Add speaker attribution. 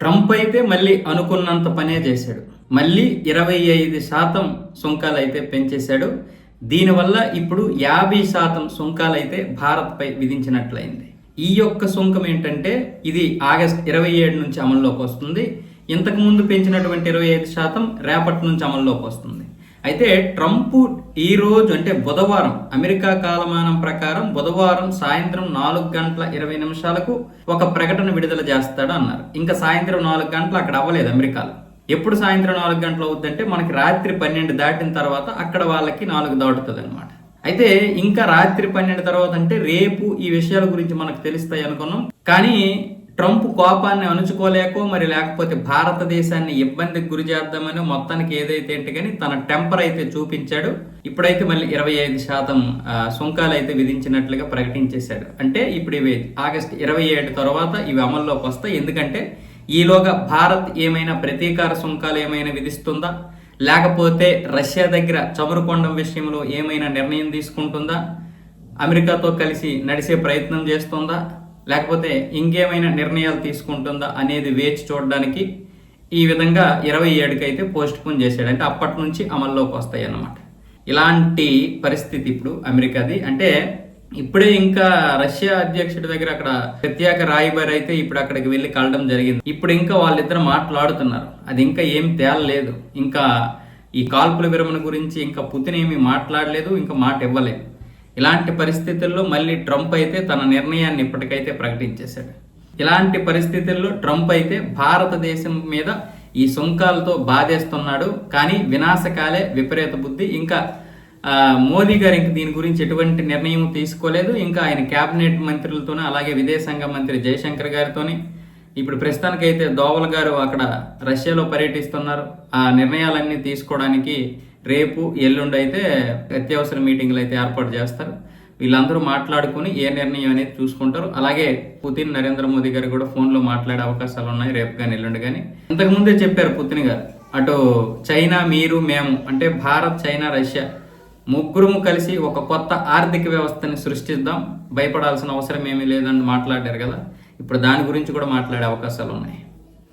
Speaker 1: Trump అయితే మళ్ళీ అనుకున్నంత పనే చేశాడు. మళ్ళీ ఇరవై ఐదు శాతం సుంకాలు అయితే పెంచేశాడు. దీనివల్ల ఇప్పుడు యాభై శాతం సుంకాలు అయితే భారత్పై విధించినట్లయింది. ఈ యొక్క సుంకం ఏంటంటే ఇది ఆగస్ట్ ఇరవై ఏడు నుంచి అమల్లోకి వస్తుంది. ఇంతకుముందు పెంచినటువంటి ఇరవై ఐదు శాతం రేపటి నుంచి అమల్లోకి వస్తుంది. అయితే ట్రంప్ ఈ రోజు అంటే బుధవారం అమెరికా కాలమానం ప్రకారం బుధవారం సాయంత్రం నాలుగు గంటల ఇరవై నిమిషాలకు ఒక ప్రకటన విడుదల చేస్తాడు అన్నారు. ఇంకా సాయంత్రం నాలుగు గంటలు అక్కడ అవ్వలేదు అమెరికాలో. ఎప్పుడు సాయంత్రం నాలుగు గంటలు అవుతుందంటే మనకి రాత్రి పన్నెండు దాటిన తర్వాత అక్కడ వాళ్ళకి నాలుగు దాటుతుంది అనమాట అయితే ఇంకా రాత్రి పన్నెండు తర్వాత అంటే రేపు ఈ విషయాల గురించి మనకు తెలుస్తాయి అనుకున్నాం. కానీ ట్రంప్ కోపాన్ని అణుచుకోలేకో మరి లేకపోతే భారతదేశాన్ని ఇబ్బందికి గురి చేద్దామని మొత్తానికి ఏదైతే ఏంటి కానీ తన టెంపర్ అయితే చూపించాడు. ఇప్పుడైతే మళ్ళీ ఇరవై ఐదు శాతం సుంకాలు అయితే విధించినట్లుగా ప్రకటించేశాడు. అంటే ఇప్పుడు ఇవి ఆగస్ట్ ఇరవై ఏడు తర్వాత ఇవి అమల్లోకి వస్తాయి. ఎందుకంటే ఈలోగా భారత్ ఏమైనా ప్రతీకార సుంకాలు ఏమైనా విధిస్తుందా? లేకపోతే రష్యా దగ్గర చమురు కొండం విషయంలో ఏమైనా నిర్ణయం తీసుకుంటుందా? అమెరికాతో కలిసి నడిచే ప్రయత్నం చేస్తుందా? లేకపోతే ఇంకేమైనా నిర్ణయాలు తీసుకుంటుందా అనేది వేచి చూడడానికి ఈ విధంగా ఇరవై ఏడుకి అయితే పోస్ట్ పోన్ చేశాడు అంటే అప్పటి నుంచి అమల్లోకి వస్తాయి అన్నమాట ఇలాంటి పరిస్థితి ఇప్పుడు అమెరికాది. అంటే ఇప్పుడే ఇంకా రష్యా అధ్యక్షుడి దగ్గర అక్కడ ప్రత్యేక రాయబారి అయితే ఇప్పుడు అక్కడికి వెళ్ళి కలడం జరిగింది. ఇప్పుడు ఇంకా వాళ్ళిద్దరు మాట్లాడుతున్నారు. అది ఇంకా ఏం తేలలేదు. ఇంకా ఈ కాల్పుల విరమణ గురించి ఇంకా పుతిన్ ఏమీ మాట్లాడలేదు ఇంకా మాట ఇవ్వలేదు ఇలాంటి పరిస్థితుల్లో మళ్ళీ ట్రంప్ అయితే తన నిర్ణయాన్ని ఇప్పటికైతే ప్రకటించేశాడు. ఇలాంటి పరిస్థితుల్లో ట్రంప్ అయితే భారతదేశం మీద ఈ సుంకాలతో బాధేస్తున్నాడు. కానీ వినాశకాలే విపరీత బుద్ధి. ఇంకా మోదీ గారు ఇంక దీని గురించి ఎటువంటి నిర్ణయం తీసుకోలేదు. ఇంకా ఆయన కేబినెట్ మంత్రులతోనే అలాగే విదేశాంగ మంత్రి జయశంకర్ గారితోని ఇప్పుడు ప్రస్తుతానికైతే దోవల్ గారు అక్కడ రష్యాలో పర్యటిస్తున్నారు. ఆ నిర్ణయాలన్నీ తీసుకోవడానికి రేపు ఎల్లుండి అయితే అత్యవసర మీటింగ్లు అయితే ఏర్పాటు చేస్తారు. వీళ్ళందరూ మాట్లాడుకుని ఏ నిర్ణయం అనేది చూసుకుంటారు. అలాగే పుతిన్ నరేంద్ర మోదీ గారు కూడా ఫోన్లో మాట్లాడే అవకాశాలు ఉన్నాయి రేపు కానీ ఎల్లుండి కానీ. ఇంతకుముందే చెప్పారు పుతిన్ గారు అటు చైనా మీరు మేము అంటే భారత్ చైనా రష్యా ముగ్గురుము కలిసి ఒక కొత్త ఆర్థిక వ్యవస్థని సృష్టిద్దాం. భయపడాల్సిన అవసరం ఏమీ లేదని మాట్లాడారు కదా. ఇప్పుడు దాని గురించి కూడా మాట్లాడే అవకాశాలు ఉన్నాయి.